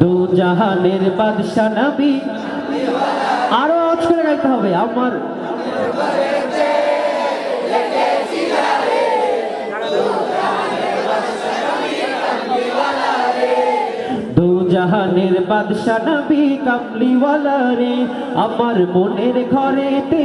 দু জাহানের বাদশা নবী। আরও আওয়াজ করে গাইতে হবে, আমার। জাহানের বাদশা নবী, কামলিওয়ালা রে, আমার মনের ঘরেতে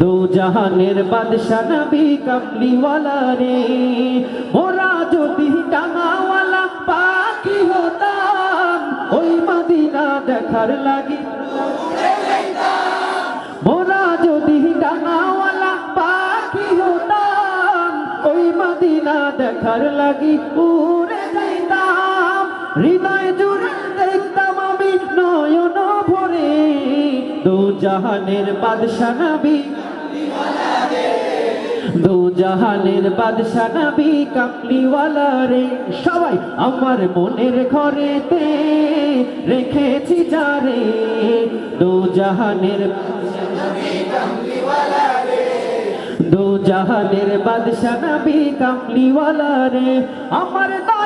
দু জাহানের বাদশা নবী কামলিওয়ালা রে। মোরা যদি ডাঙাওয়ালা পাখি হতাম, ওই মদিনা দেখার লাগি। মোরা যদি ডাঙাওয়ালা পাখি হতাম, ওই মদিনা দেখার লাগি। উড়ে যাইতাম, হৃদয় জুড়ে দেখতাম আমি নয়ন ভরে। দু জাহানের বাদশা নবী দু জাহানের বাদশা নবী কামলিওয়ালা রে, সবাই আমার মনের ঘরেতে রেখেছি যারে দু জাহানের দু জাহানের বাদশা নবী কামলিওয়ালা রে, আমার দয়াল